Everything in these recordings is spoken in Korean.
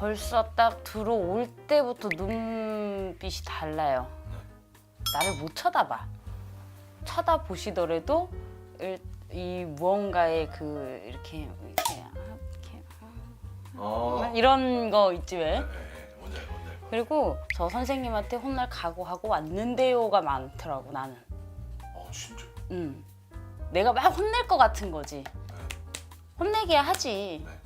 벌써 딱 들어올 때부터 눈빛이 달라요. 나를 못 쳐다봐. 쳐다보시더라도 일- 이 무언가의 그 이렇게 이렇게 이렇게 어. 이런 거 있지 왜? 네, 네, 뭔지 알 뭔지 알 것. 그리고 저 선생님한테 혼날 각오하고 왔는데요가 많더라고 나는. 어 진짜. 음. 내가 막 혼낼 것 같은 거지. 혼내게 하지. 네.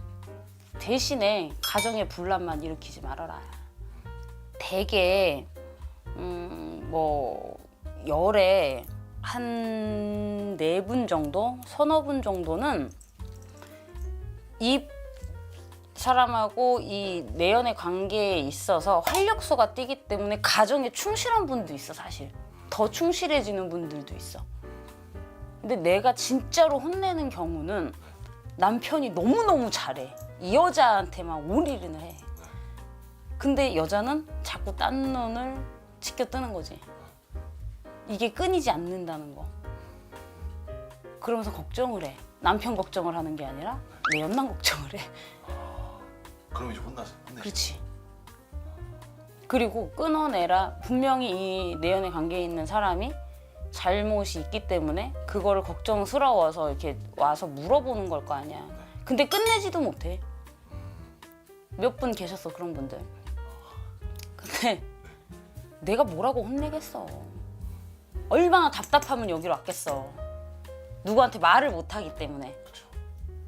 대신에 가정의 분란만 일으키지 말아라. 대개 음, 뭐 열에 한 네 분 정도, 서너 분 정도는 이 사람하고 이 내연의 관계에 있어서 활력소가 뛰기 때문에 가정에 충실한 분도 있어 사실. 더 충실해지는 분들도 있어. 근데 내가 진짜로 혼내는 경우는 남편이 너무너무 잘해. 이 여자한테만 올인을 해. 근데 여자는 자꾸 딴 눈을 치켜 뜨는 거지. 이게 끊이지 않는다는 거. 그러면서 걱정을 해. 남편 걱정을 하는 게 아니라 내 연남 걱정을 해. 그럼 이제 혼나서 혼내. 그렇지. 그리고 끊어내라. 분명히 이 내연의 관계에 있는 사람이 잘못이 있기 때문에 그거를 걱정스러워서 이렇게 와서 물어보는 걸 거 아니야. 근데 끝내지도 못해. 몇 분 계셨어 그런 분들. 근데 내가 뭐라고 혼내겠어. 얼마나 답답하면 여기로 왔겠어. 누구한테 말을 못 하기 때문에.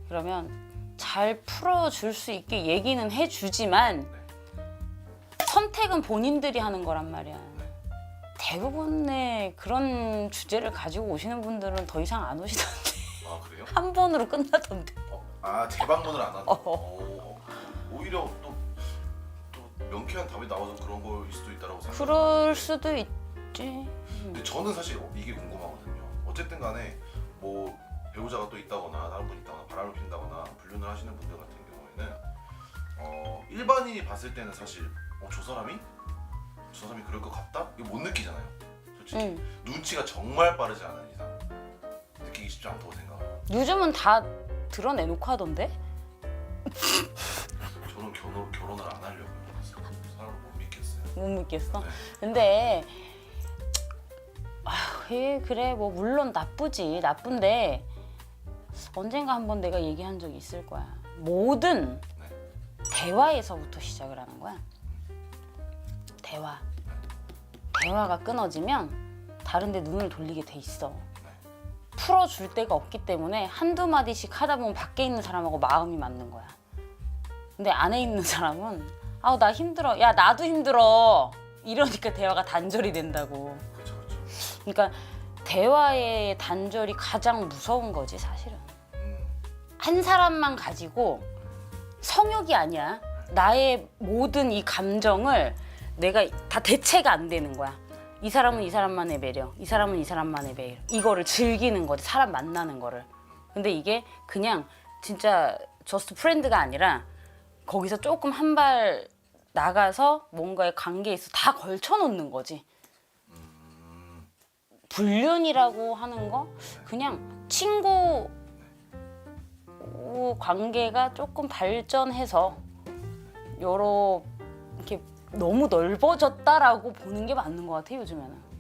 그러면 잘 풀어줄 수 있게 얘기는 해주지만 선택은 본인들이 하는 거란 말이야. 대부분의 그런 주제를 가지고 오시는 분들은 더 이상 안 오시던데 아 그래요? 한 번으로 끝나던데. 어, 아 재방문을 안. 어. 어. 오히려 또, 또 명쾌한 답이 나와서 그런 거일 수도 있다라고 생각. 그럴 수도 있지. 근데 저는 사실 이게 궁금하거든요. 어쨌든 간에 뭐 배우자가 또 있다거나 다른 분이 있다거나 바람을 핀다거나 불륜을 하시는 분들 같은 경우에는 어, 일반인이 봤을 때는 사실 어, 저 사람이 저 사람이 그럴 것 같다? 이거 못 느끼잖아요. 솔직히 응. 눈치가 정말 빠르지 않은 이상 느끼기 쉽지 않다고 생각해요. 요즘은 다 드러내놓고 하던데? 저는 결혼 결혼을 안 하려고요. 그래서 사람을 못 믿겠어요. 못 믿겠어. 네. 근데 아휴, 예, 그래 뭐 물론 나쁘지 나쁜데 언젠가 한번 내가 얘기한 적이 있을 거야. 모든 네. 대화에서부터 시작을 하는 거야. 대화. 대화가 끊어지면 다른 데 눈을 돌리게 돼 있어. 풀어줄 데가 없기 때문에 한두 마디씩 하다 보면 밖에 있는 사람하고 마음이 맞는 거야. 근데 안에 있는 사람은 아우 나 힘들어. 야 나도 힘들어. 이러니까 대화가 단절이 된다고. 그러니까 대화의 단절이 가장 무서운 거지 사실은. 음, 한 사람만 가지고 성욕이 아니야. 나의 모든 이 감정을 내가 다 대체가 안 되는 거야. 이 사람은 이 사람만의 매력, 이 사람은 이 사람만의 매력. 이거를 즐기는 거지. 사람 만나는 거를. 근데 이게 그냥 진짜 저스트 프렌드가 아니라 거기서 조금 한 발 나가서 뭔가의 관계에 있어 다 걸쳐 놓는 거지. 불륜이라고 하는 거 그냥 친구 관계가 조금 발전해서 여러 이렇게 너무 넓어졌다라고 보는 게 맞는 것 같아요 요즘에는.